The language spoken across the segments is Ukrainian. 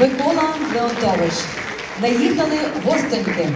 Микола Леонтович. Наїхали гостоньки.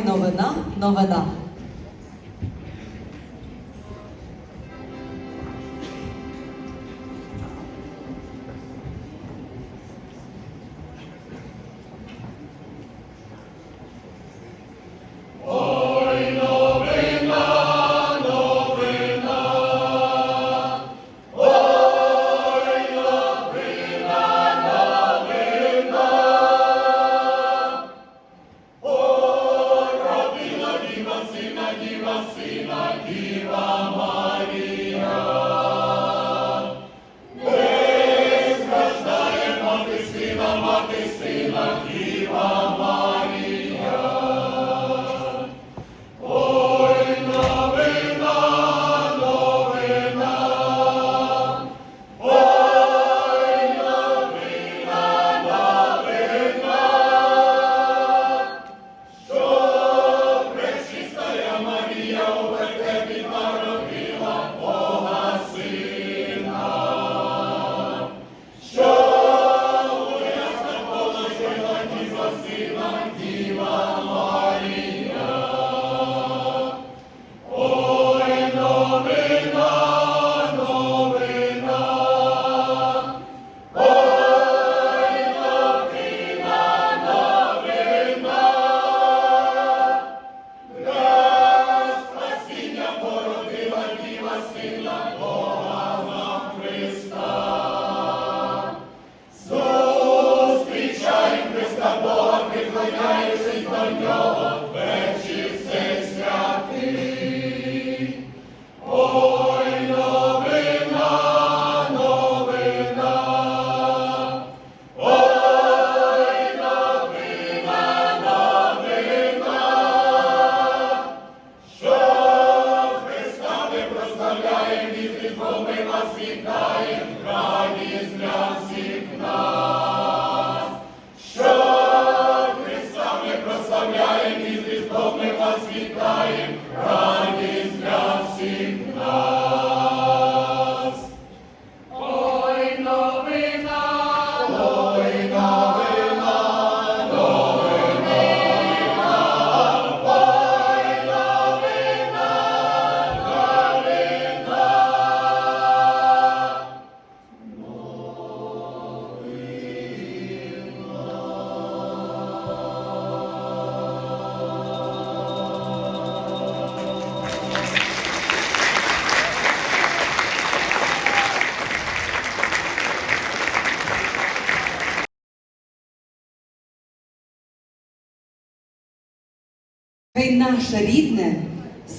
Ой новина, Сина Діва Марія. Новина. Хай наше рідне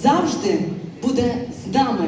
завжди буде з нами.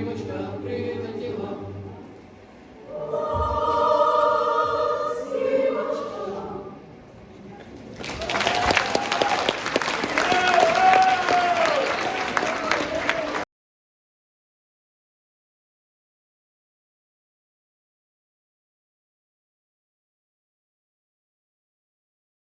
Примочка, привет,